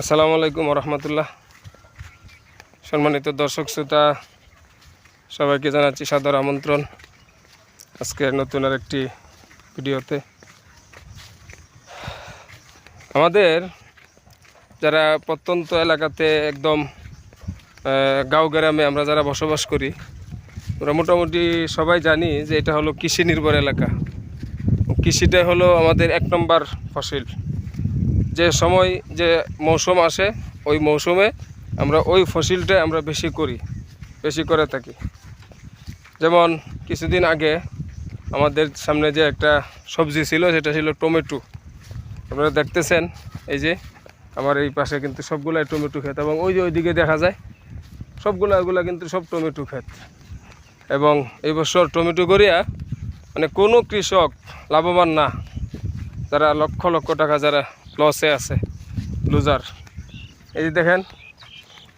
আসসালামু আলাইকুম রহমতুল্লাহ সম্মানিত দর্শক শ্রোতা, সবাইকে জানাচ্ছি সাদর আমন্ত্রণ আজকে নতুন আর একটি ভিডিওতে। আমাদের যারা প্রত্যন্ত এলাকাতে একদম গাঁও গ্রামে আমরা যারা বসবাস করি আমরা মোটামুটি সবাই জানি যে এটা হলো কৃষি নির্ভর এলাকা। কৃষিটা হলো আমাদের এক নম্বর ফসল। যে সময় যে মৌসুম আসে, ওই মৌসুমে আমরা ওই ফসিলটা আমরা বেশি করি, বেশি করে থাকি। যেমন কিছুদিন আগে আমাদের সামনে যে একটা সবজি ছিল, সেটা ছিল টমেটো। আপনারা দেখতেছেন, এই যে আমার এই পাশে কিন্তু সবগুলাই টমেটো ক্ষেত এবং ওই যে ওইদিকে দেখা যায়, সবগুলো ওগুলো কিন্তু সব টমেটো ক্ষেত। এবং এই বছর টমেটো করিয়া মানে কোনো কৃষক লাভবান না। যারা লক্ষ লক্ষ টাকা যারা লসে আছে। লুজার এই যে দেখেন,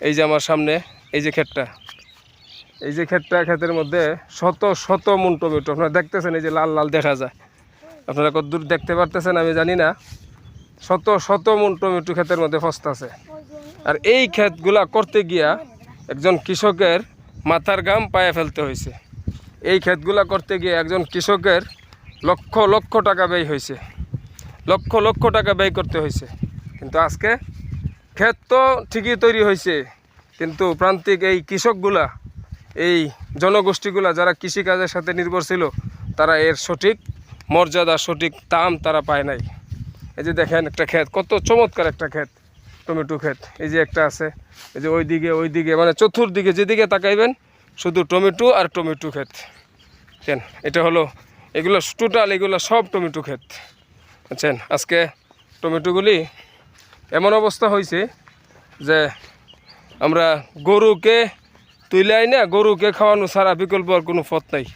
এই যে আমার সামনে, এই যে ক্ষেতটা। এই যে ক্ষেতটা, ক্ষেতের মধ্যে শত শত মুন টমেটো। আপনারা দেখতেছেন, এই যে লাল লাল দেখা যায়। আপনারা কত দূর দেখতে পারতেছেন আমি জানি না। শত শত মুন টমেটো ক্ষেতের মধ্যে ফসতাছে আর এই ক্ষেতগুলা করতে গিয়া একজন কৃষকের মাথার গাম পায়ে ফেলতে হয়েছে এই ক্ষেতগুলা করতে গিয়ে একজন কৃষকের লক্ষ লক্ষ টাকা ব্যয় হয়েছে লক্ষ লক্ষ টাকা ব্যয় করতে হয়েছে। কিন্তু আজকে ক্ষেত তো ঠিকই তৈরি হয়েছে, কিন্তু প্রান্তিক এই কৃষকগুলা, এই জনগোষ্ঠীগুলা যারা কৃষিকাজের সাথে নির্ভরশীল তারা এর সঠিক মর্যাদা, সঠিক দাম তারা পায় নাই। এই যে দেখেন একটা ক্ষেত, কত চমৎকার একটা ক্ষেত, টমেটো ক্ষেত। এই যে একটা আছে, এই যে ওই দিকে ওই দিকে মানে চতুর্দিকে যেদিকে তাকাইবেন, শুধু টমেটো আর টমেটো ক্ষেত। কেন এটা হলো, এগুলো টোটাল, এগুলো সব টমেটো ক্ষেত। বুঝছেন আজকে টমেটোগুলি এমন অবস্থা হয়েছে যে আমরা গরুকে তুইলাই না গরুকে খাওয়ানো ছাড়া বিকল্প আর কোনো পথ নাই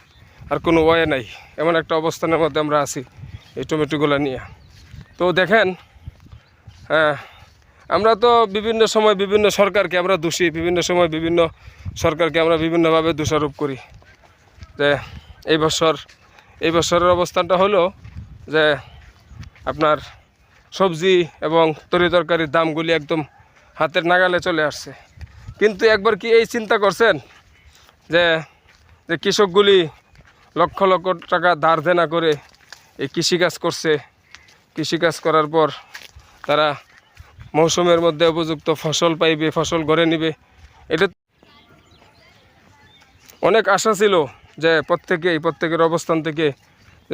আর কোনো ওয়ে নাই। এমন একটা অবস্থানের মধ্যে আমরা আছি এই টমেটোগুলো নিয়ে। তো দেখেন হ্যাঁ আমরা তো বিভিন্ন সময় বিভিন্ন সরকারকে আমরা দোষী, বিভিন্ন সময় বিভিন্ন সরকারকে আমরা বিভিন্নভাবে দোষারোপ করি। যে এই বছর, এই বছরের অবস্থানটা হলো যে আপনার সবজি এবং তরি তরকারির দামগুলি একদম হাতের নাগালে চলে আসছে। কিন্তু একবার কি এই চিন্তা করছেন যে যে কৃষকগুলি লক্ষ লক্ষ টাকা ধার দেনা করে এই কৃষিকাজ করছে? কৃষিকাজ করার পর তারা মৌসুমের মধ্যে উপযুক্ত ফসল পাইবে, ফসল ঘরে নিবে। এটা অনেক আশা ছিল যে প্রত্যেকেই, প্রত্যেকের অবস্থান থেকে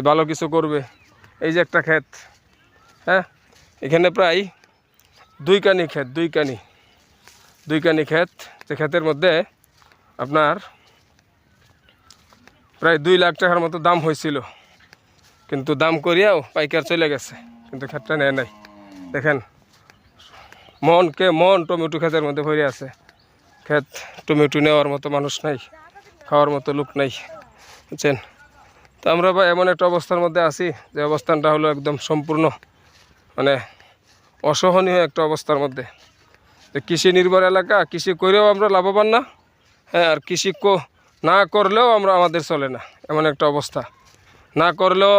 ভালো কিছু করবে। এই যে একটা ক্ষেত। হ্যাঁ? এখানে প্রায় দুই কানি ক্ষেত, দুই কানি দুই কানি ক্ষেত, যে ক্ষেতের মধ্যে আপনার প্রায় দুই লাখ টাকার মতো দাম হয়েছিল। কিন্তু দাম করিয়াও পাইকার চলে গেছে, কিন্তু ক্ষেতটা নেয় নাই। দেখেন মনকে মন টমেটো ক্ষেতের মধ্যে ভরে আছে। ক্ষেত টমেটো নেওয়ার মতো মানুষ নাই, খাওয়ার মতো লোক নাই, বুঝছেন? তো আমরা বা এমন একটা অবস্থার মধ্যে আছি, যে অবস্থানটা হলো একদম সম্পূর্ণ মানে অসহনীয় একটা অবস্থার মধ্যে। যে কৃষি নির্ভর এলাকা, কৃষি করেও আমরা লাভবান না হ্যাঁ আর কৃষি না করলেও আমরা আমাদের চলে না, এমন একটা অবস্থা। না করলেও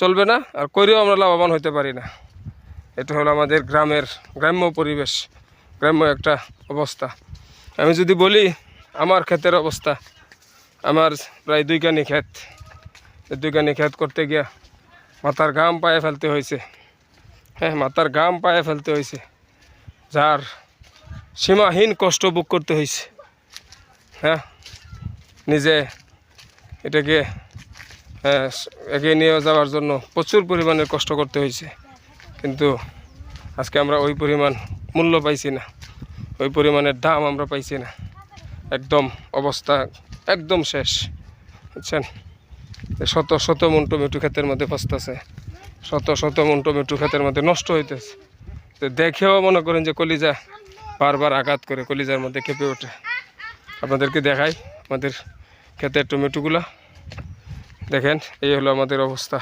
চলবে না, আর করেও আমরা লাভবান হতে পারি না। এটা হলো আমাদের গ্রামের গ্রাম্য পরিবেশ, গ্রাম্য একটা অবস্থা। আমি যদি বলি আমার ক্ষেতের অবস্থা, আমার প্রায় দুইখানি ক্ষেত। দুইখানি ক্ষেত করতে গিয়া মাথার ঘাম পায়ে ফেলতে হয়েছে। হ্যাঁ মাথার গাম পায়ে ফেলতে হয়েছে যার সীমাহীন কষ্ট ভোগ করতে হয়েছে হ্যাঁ? নিজে এটাকে এগিয়ে নিয়ে যাওয়ার জন্য প্রচুর পরিমাণে কষ্ট করতে হয়েছে কিন্তু আজকে আমরা ওই পরিমাণ মূল্য পাইছি না। ওই পরিমাণের দাম আমরা পাইছি না। একদম অবস্থা একদম শেষ। বুঝছেন? শত শত মন টমেটো ক্ষেতের মধ্যে ফসতেছে। শত শত মন টমেটো ক্ষেতের মধ্যে নষ্ট হইতেছে। তো দেখেও মনে করেন যে কলিজা বারবার আঘাত করে, কলিজার মধ্যে খেপে ওঠে। আপনাদেরকে দেখাই আমাদের ক্ষেতের টমেটোগুলা। দেখেন, এই হলো আমাদের অবস্থা।